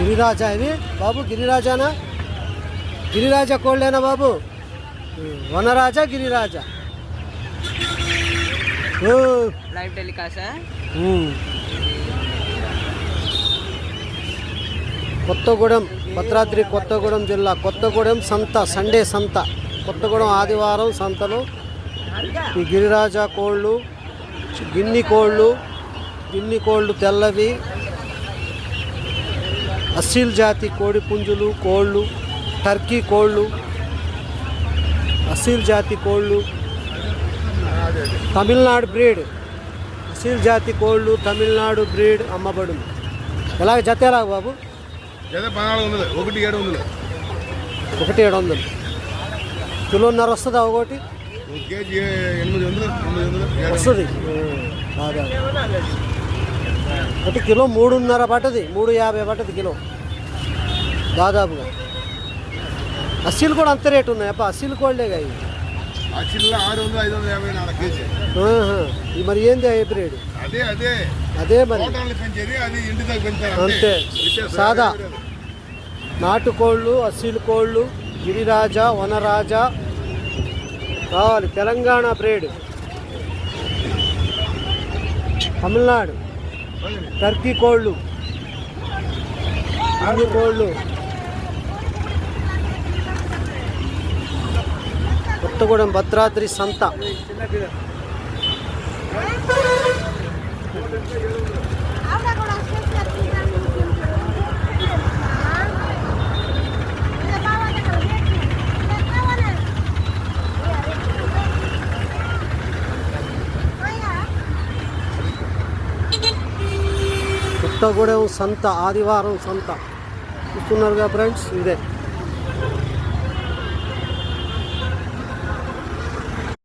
గిరిరాజా ఇవి బాబు గిరిరాజానా? గిరిరాజా కోళ్ళేనా బాబు? వనరాజా గిరిరాజా? లైవ్. కొత్తగూడెం భద్రాద్రి కొత్తగూడెం జిల్లా. కొత్తగూడెం సంత సండే సంత. కొత్తగూడెం ఆదివారం సంతలో. ఈ గిరిరాజా కోళ్ళు గిన్ని కోళ్ళు గిన్ని కోళ్ళు తెల్లవి. అసీల్ జాతి కోడి పుంజులు కోళ్ళు టర్కీ కోళ్ళు అసీల్ జాతి కోళ్ళు తమిళనాడు బ్రీడ్ అసీల్ జాతి కోళ్ళు తమిళనాడు బ్రీడ్ అమ్మబడును ఎలాగ జత ఎలాగ బాబు? జత పద్నాలుగు వందలు ఒకటి ఏడు వందలు. ఒకటి ఏడు వందలు. కిలోన్నర వస్తుందా ఒకటి. వస్తుంది. బాగా. ఒకటి కిలో మూడున్నర పట్టది మూడు యాభై పట్టది కిలో. దాదాపుగా. అస్సీలు కూడా అంత రేటు ఉన్నాయి. అప్ప అస్సీలు కోళ్ళేగా ఇవి. ఆహా. ఇది మరి ఏంది హైబ్రిడ్ అదే అదే. అదే మరి. అంతే. సాదా. నాటుకోళ్ళు అస్సీలు కోళ్ళు గిరిరాజా వనరాజా. కావాలి తెలంగాణ బ్రేడ్. తమిళనాడు. టర్కీ కోళ్ళు. అన్ని కోళ్ళు. కొత్తగూడెం భద్రాద్రి సంత. కొత్తగూడెం సంత ఆదివారం సంత. చూస్తున్నారుగా ఫ్రెండ్స్? ఇదే.